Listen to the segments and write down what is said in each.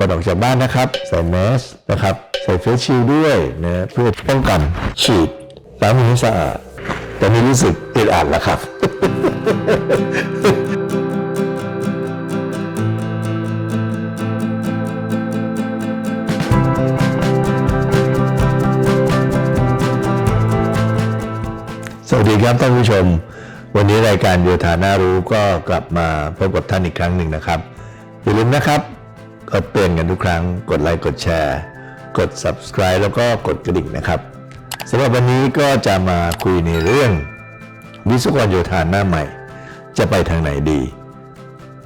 ก่อนออกจากบ้านนะครับใส่แมสนะครับใส่เฟสชิลด้วยนะเพื่อป้องกันฉีดล้างมือให้สะอาดแต่ไม่รู้สึกอึดอัดแล้วครับ สวัสดีครับท่านผู้ชม วันนี้รายการโยธาน่ารู้ก็กลับมาพบกับท่านอีกครั้งหนึ่งนะครับ อย่าลืมนะครับ ก็เตือนกันทุกครั้ง กดไลค์กดแชร์ กด subscribe แล้วก็กดกระดิ่งนะครับสำหรับวันนี้ก็จะมาคุยในเรื่อง วิศวกรโยธาหน้าใหม่ จะไปทางไหนดี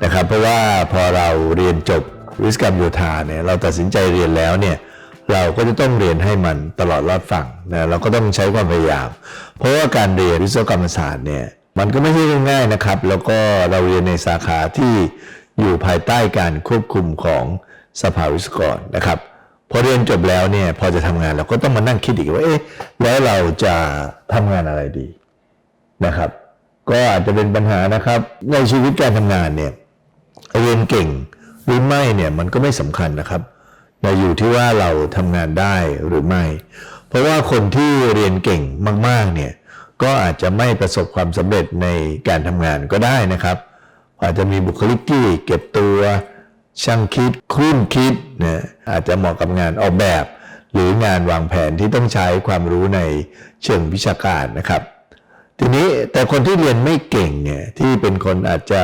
นะครับเพราะว่าพอเราเรียนจบวิศวกรรมโยธาเนี่ยเราตัดสินใจเรียนแล้วเนี่ยเราก็จะต้องเรียนให้มันตลอดรอดฝั่งนะเราก็ต้องใช้ความพยายาม เพราะว่าการเรียนวิศวกรรมศาสตร์เนี่ยมันก็ไม่ใช่ง่ายนะครับ แล้วก็เราเรียนในสาขาที่ อยู่ภายใต้การควบคุมของสภาวิศวกรนะครับพอเรียนจบแล้วเนี่ยพอจะทำงานเราก็ต้องมานั่งคิดอีกว่าเอ๊ะแล้วเราจะทำงานอะไรดีนะครับ ก็อาจจะเป็นปัญหานะครับ ในชีวิตการทำงานเนี่ยเรียนเก่งหรือไม่เนี่ยมันก็ไม่สำคัญนะครับแต่อยู่ที่ว่าเราทำงานได้หรือไม่ เพราะว่าคนที่เรียนเก่งมาก ๆเนี่ยก็อาจจะไม่ประสบความสำเร็จในการทำงานก็ได้นะครับ อาจจะมีบุคลิกที่เก็บตัวช่างคิดครุ่นคิดนะอาจจะเหมาะกับงานออกแบบ หรืองานวางแผนที่ต้องใช้ความรู้ในเชิงวิชาการนะครับ ทีนี้แต่คนที่เรียนไม่เก่งเนี่ยที่เป็นคนอาจจะ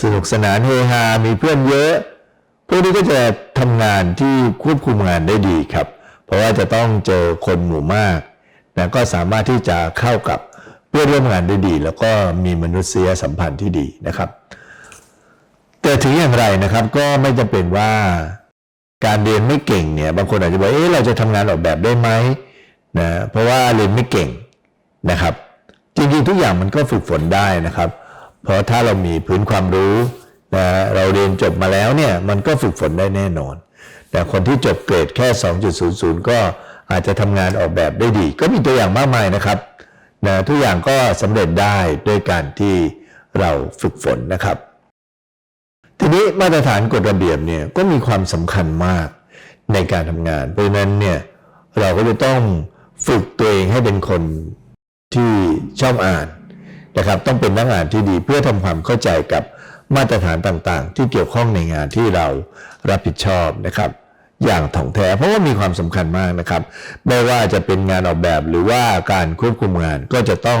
สนุกสนานเฮฮา มีเพื่อนเยอะ พวกนี้ก็จะทำงานที่ควบคุมงานได้ดีครับ เพราะว่าจะต้องเจอคนหมู่มากนะก็สามารถที่จะเข้ากับเพื่อนร่วมงานได้ดี แล้วก็มีมนุษยสัมพันธ์ที่ดีนะครับ แต่ถึงอย่างไรนะครับ ก็ไม่จำเป็นว่าการเรียนไม่เก่งเนี่ย บางคนอาจจะบอกเอ๊ะเราจะทำงานออกแบบได้ไหมนะเพราะว่าเรียนไม่เก่งนะครับ จริงๆทุกอย่างมันก็ฝึกฝนได้นะครับ เพราะถ้าเรามีพื้นความรู้นะเราเรียนจบมาแล้วเนี่ยมันก็ฝึกฝนได้แน่นอน แต่คนที่จบเกรดแค่ 2.00 ก็อาจจะทำงานออกแบบได้ดี ก็มีตัวอย่างมากมายนะครับนะทุกอย่างก็สำเร็จได้ด้วยการที่เราฝึกฝนนะครับ ทีนี้มาตรฐานกฎระเบียบเนี่ยก็มีความสำคัญมากในการทำงาน เพราะฉะนั้นเนี่ยเราก็จะต้องฝึกตัวเองให้เป็นคนที่ชอบอ่านนะครับ ต้องเป็นนักอ่านที่ดีเพื่อทำความเข้าใจกับมาตรฐานต่างๆ ที่เกี่ยวข้องในงานที่เรารับผิดชอบนะครับ อย่างถ่องแท้เพราะว่ามีความสำคัญมากนะครับ ไม่ว่าจะเป็นงานออกแบบหรือว่าการควบคุมงานก็จะต้อง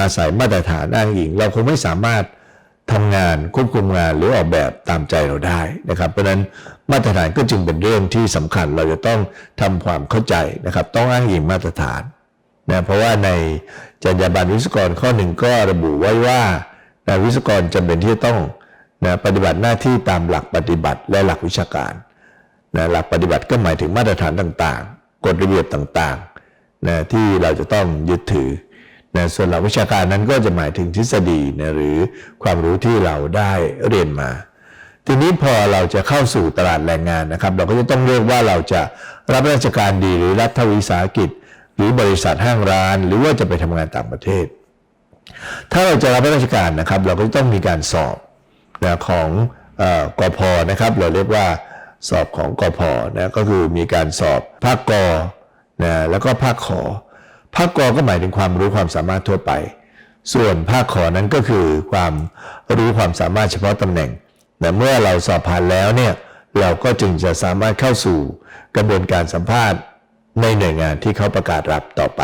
อาศัยมาตรฐานอ้างอิง เราคงไม่สามารถ ทำงานควบคุมงานหรือออกแบบตามใจเราได้นะครับ เพราะฉะนั้นมาตรฐานก็จึงเป็นเรื่องที่สำคัญเราจะต้องทำความเข้าใจนะครับ ต้องอ้างอิงมาตรฐานนะเพราะว่าในจรรยาบรรณวิศวกรข้อหนึ่งก็ระบุไว้ว่านะวิศวกรจำเป็นที่จะต้องนะปฏิบัติหน้าที่ตามหลักปฏิบัติและหลักวิชาการนะหลักปฏิบัติก็หมายถึงมาตรฐานต่างๆ กฎระเบียบต่างๆนะที่เราจะต้องยึดถือ นะส่วนหลักวิชาการนั้นก็จะหมายถึงทฤษฎีนะหรือความรู้ที่เราได้เรียนมา ทีนี้พอเราจะเข้าสู่ตลาดแรงงานนะครับ เราก็จะต้องเลือกว่าเราจะรับราชการดีหรือรัฐวิสาหกิจ หรือบริษัทห้างร้าน หรือว่าจะไปทำงานต่างประเทศ ถ้าเราจะรับราชการนะครับ เราก็จะต้องมีการสอบนะของเออกพนะครับ เราเรียกว่าสอบของกอพนะก็คือมีการสอบภาคกนะแล้วก็ภาคขอ ภาคกอก็หมายถึงความรู้ความสามารถทั่วไป ส่วนภาคขอนั้นก็คือความรู้ความสามารถเฉพาะตำแหน่งแต่เมื่อเราสอบผ่านแล้วเนี่ยเราก็จึงจะสามารถเข้าสู่กระบวนการสัมภาษณ์ในหน่วยงานที่เขาประกาศรับต่อไป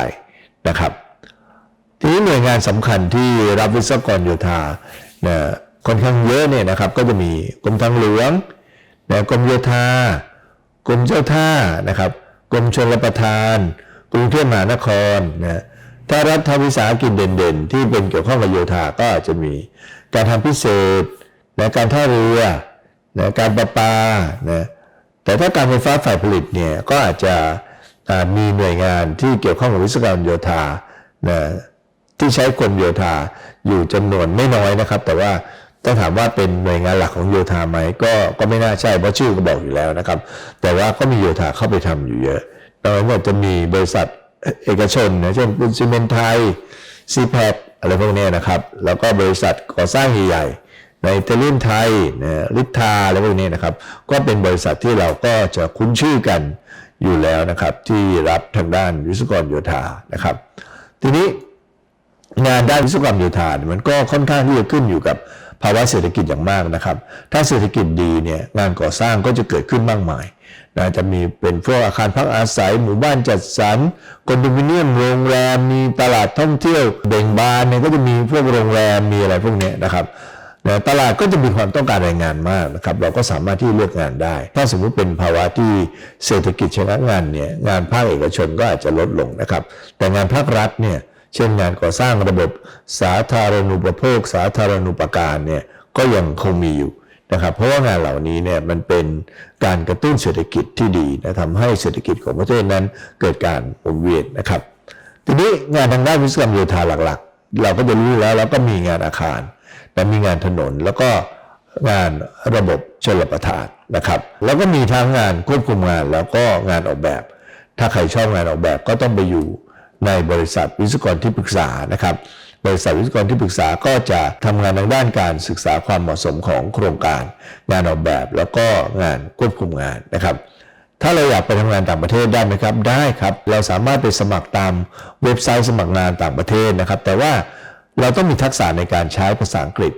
นะครับ ทีนี้หน่วยงานสำคัญที่รับวิศวกรโยธานะค่อนข้างเยอะเนี่ยนะครับก็จะมีกรมทางหลวงนะกรมโยธากรมเจ้าท่านะครับกรมชลประทาน กรุงเทพมหานครนะถ้ารัฐวิสาหกิจเด่นๆ ที่เป็นเกี่ยวข้องกับโยธาก็อาจจะมีการทำพิเศษนะการท่าเรือนะการประปานะแต่ถ้าการไฟฟ้าฝ่ายผลิตเนี่ยก็อาจจะมีหน่วยงานที่เกี่ยวข้องกับวิศวกรรมโยธานะที่ใช้คนโยธาอยู่จำนวนไม่น้อยนะครับ แต่ว่าถ้าถามว่าเป็นหน่วยงานหลักของโยธาไหมก็ก็ไม่น่าใช่เพราะชื่อก็บอกอยู่แล้วนะครับ แต่ว่าก็มีโยธาเข้าไปทำอยู่เยอะ ตอนนั้นจะมีบริษัทเอกชนนะเช่นปูนซีเมนไทยซีแพคอะไรพวกนี้นะครับ แล้วก็บริษัทก่อสร้างใหญ่ในอิตาลียนไทยนะลิทาอะไรพวกนี้นะครับ ก็เป็นบริษัทที่เราก็จะคุ้นชื่อกันอยู่แล้วนะครับ ที่รับทางด้านวิศวกรโยธานะครับ ทีนี้งานด้านวิศวกรรมโยธาเนี่ยมันก็ค่อนข้างที่จะขึ้นอยู่กับภาวะเศรษฐกิจอย่างมากนะครับ ถ้าเศรษฐกิจดีเนี่ยงานก่อสร้างก็จะเกิดขึ้นมากมาย นะจะมีเป็นพวกอาคารพักอาศัยหมู่บ้านจัดสรรคอนโดมิเนียมโรงแรมมีตลาดท่องเที่ยวเบ่งบานเนี่ยก็จะมีพวกโรงแรมมีอะไรพวกนี้นะครับนะตลาดก็จะมีความต้องการแรงงานมากนะครับ เราก็สามารถที่เลือกงานได้ ถ้าสมมุติเป็นภาวะที่เศรษฐกิจชะงักงานเนี่ยงานภาคเอกชนก็อาจจะลดลงนะครับ แต่งานภาครัฐเนี่ยเช่นงานก่อสร้างระบบสาธารณูปโภค สาธารณูปการเนี่ยก็ยังคงมีอยู่ นะครับเพราะว่างานเหล่านี้เนี่ยมันเป็นการกระตุ้นเศรษฐกิจที่ดีนะทำให้เศรษฐกิจของประเทศนั้นเกิดการหมุนเวียนนะครับ ทีนี้งานทางด้านวิศวกรรมโยธาหลักๆ เราก็จะรู้แล้วแล้วก็มีงานอาคารและมีงานถนนแล้วก็งานระบบชลประทานนะครับ แล้วก็มีทั้งงานควบคุมงานแล้วก็งานออกแบบ ถ้าใครชอบงานออกแบบก็ต้องไปอยู่ในบริษัทวิศวกรที่ปรึกษานะครับ บริษัทวิศวกรที่ปรึกษาก็จะทำงานทางด้านการศึกษาความเหมาะสมของโครงการ งานออกแบบแล้วก็งานควบคุมงานนะครับ ถ้าเราอยากไปทำงานต่างประเทศได้ไหมครับ ได้ครับ เราสามารถไปสมัครตามเว็บไซต์สมัครงานต่างประเทศนะครับ แต่ว่าเราต้องมีทักษะในการใช้ภาษาอังกฤษ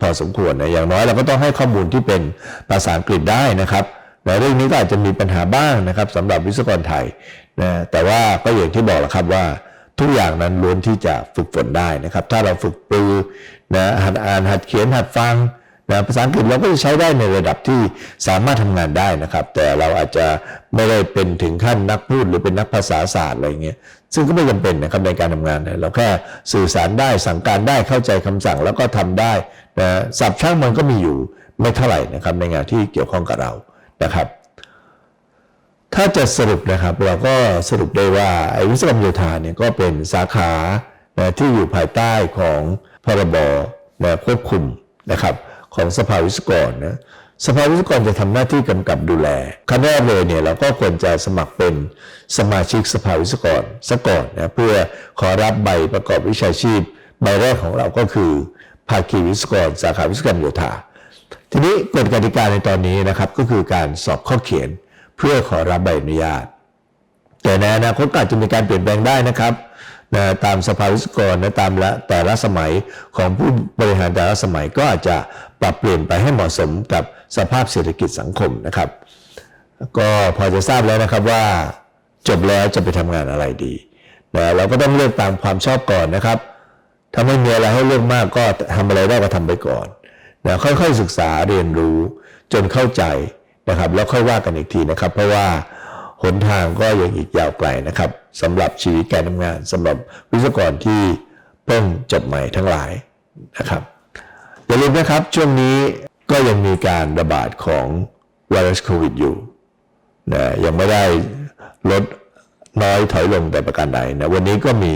พอสมควรนะอย่างน้อยเราก็ต้องให้ข้อมูลที่เป็นภาษาอังกฤษได้นะครับในเรื่องนี้ก็อาจจะมีปัญหาบ้างนะครับสำหรับวิศวกรไทยนะแต่ว่าก็อย่างที่บอกแล้วครับว่า ทุกอย่างนั้นล้วนที่จะฝึกฝนได้นะครับ ถ้าเราฝึกปรือนะหัดอ่านหัดเขียนหัดฟังนะภาษาอังกฤษเราก็จะใช้ได้ในระดับที่สามารถทำงานได้นะครับ แต่เราอาจจะไม่ได้เป็นถึงขั้นนักพูดหรือเป็นนักภาษาศาสตร์อะไรเงี้ยซึ่งก็ไม่จำเป็นนะครับในการทำงานเราแค่สื่อสารได้สั่งการได้เข้าใจคำสั่งแล้วก็ทำได้นะสับช่างมันก็มีอยู่ไม่เท่าไหร่นะครับในงานที่เกี่ยวข้องกับเรานะครับ ถ้าจะสรุปนะครับเราก็สรุปได้ว่าไอ้วิศวกรรมโยธาเนี่ยก็เป็นสาขานะที่อยู่ภายใต้ของพรบนะควบคุมนะครับของสภาวิศวกรนะสภาวิศวกรจะทำหน้าที่กำกับดูแลขั้นแรกเลยเนี่ยเราก็ควรจะสมัครเป็นสมาชิกสภาวิศวกรซะก่อนนะเพื่อขอรับใบประกอบวิชาชีพ ใบแรกของเราก็คือภาคีวิศวกร สาขาวิศวกรรมโยธาทีนี้กฎกติกาในตอนนี้นะครับก็คือการสอบข้อเขียน พื่อขอรับใบอนุญาต แต่ในอนาคตก็อาจจะมีการเปลี่ยนแปลงได้นะครับนะตามสภาวิศกรนะตามละแต่ละสมัยของผู้บริหารแต่ละสมัยก็อาจจะปรับเปลี่ยนไปให้เหมาะสมกับสภาพเศรษฐกิจสังคมนะครับ ก็พอจะทราบแล้วนะครับว่าจบแล้วจะไปทำงานอะไรดีนะเราก็ต้องเลือกตามความชอบก่อนนะครับ ถ้าไม่มีอะไรให้เลือกมากก็ทำอะไรได้ก็ทำไปก่อนนะค่อยๆศึกษาเรียนรู้จนเข้าใจ นะครับ แล้วค่อยว่ากันอีกทีนะครับ เพราะว่าหนทางก็ยังอีกยาวไกลนะครับสำหรับชีวิตการทำงานสำหรับวิศวกรที่เพิ่งจบใหม่ทั้งหลายนะครับอย่าลืมนะครับช่วงนี้ก็ยังมีการระบาดของไวรัสโควิดอยู่นะยังไม่ได้ลดน้อยถอยลงแต่ประการใดนะวันนี้ก็มี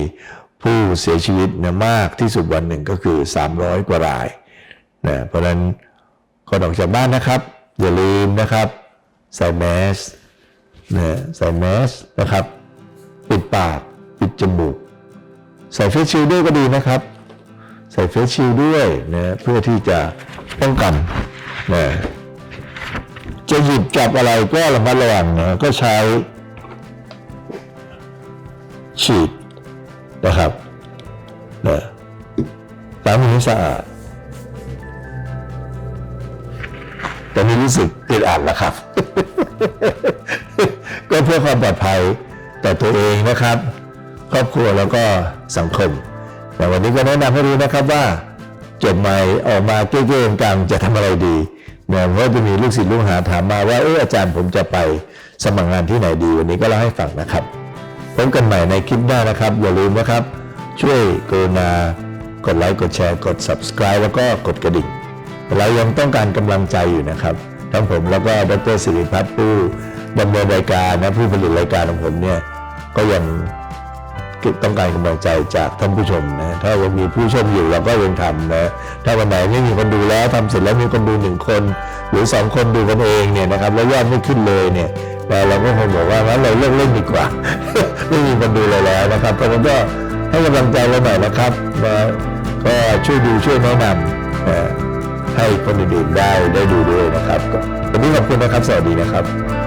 ผู้เสียชีวิตนะมากที่สุดวันหนึ่งก็คือ 300 กว่ารายนะเพราะนั้นก่อนออกจากบ้านนะครับ อย่าลืมนะครับใส่แมสนะใส่แมสนะครับ ปิดปาก ปิดจมูก ใส่เฟซชิลด้วยก็ดีนะครับ ใส่เฟซชิลด์ด้วยนะเพื่อที่จะป้องกันนะจะหยิบจับอะไรก็ระมัดระวังนะก็ใช้ฉีดนะครับนะล้างมือให้สะอาด แต่ไม่รู้สึกติดอัดแล้วครับ ก็เพื่อความปลอดภัยต่อตัวเองนะครับ ครอบครัวแล้วก็สังคม แต่วันนี้ก็แนะนำให้รู้นะครับว่าจบใหม่ออกมาเก้ๆกลางจะทำอะไรดีเนี่ยเพราะจะมีลูกศิษย์ลูกหาถามมาว่าเอออาจารย์ผมจะไปสมัครงานที่ไหนดีวันนี้ก็เล่าให้ฟังนะครับพบกันใหม่ในคลิปหน้านะครับ อย่าลืมนะครับ ช่วยกรุณากดไลค์กดแชร์กด subscribe แล้วก็กดกระดิ่ง เรายังต้องการกำลังใจอยู่นะครับทั้งผมแล้วก็ดรสิริพัฒน์ผู้ดำเนินรายการนะผู้ผลิตรายการของผมเนี่ยก็ยังต้องการกำลังใจจากท่านผู้ชมนะถ้ายังมีผู้ชมอยู่เราก็ยังทำนะถ้าวันไหนไม่มีคนดูแล้วทำเสร็จแล้วมีคนดูหนึ่งคน หรือสองคนดูกันเองเนี่ยนะครับแล้วยอดไม่ขึ้นเลยเนี่ยเราก็คงบอกว่างั้นเราเลิกเล่นดีกว่าไม่มีคนดูเลยแล้วนะครับเพราะฉะนั้นก็ให้กำลังใจเราหน่อยนะครับก็ช่วยดูช่วยแนะนำนะ ให้คนอื่นๆได้ได้ดูด้วยนะครับวันนี้ขอบคุณนะครับ สวัสดีนะครับ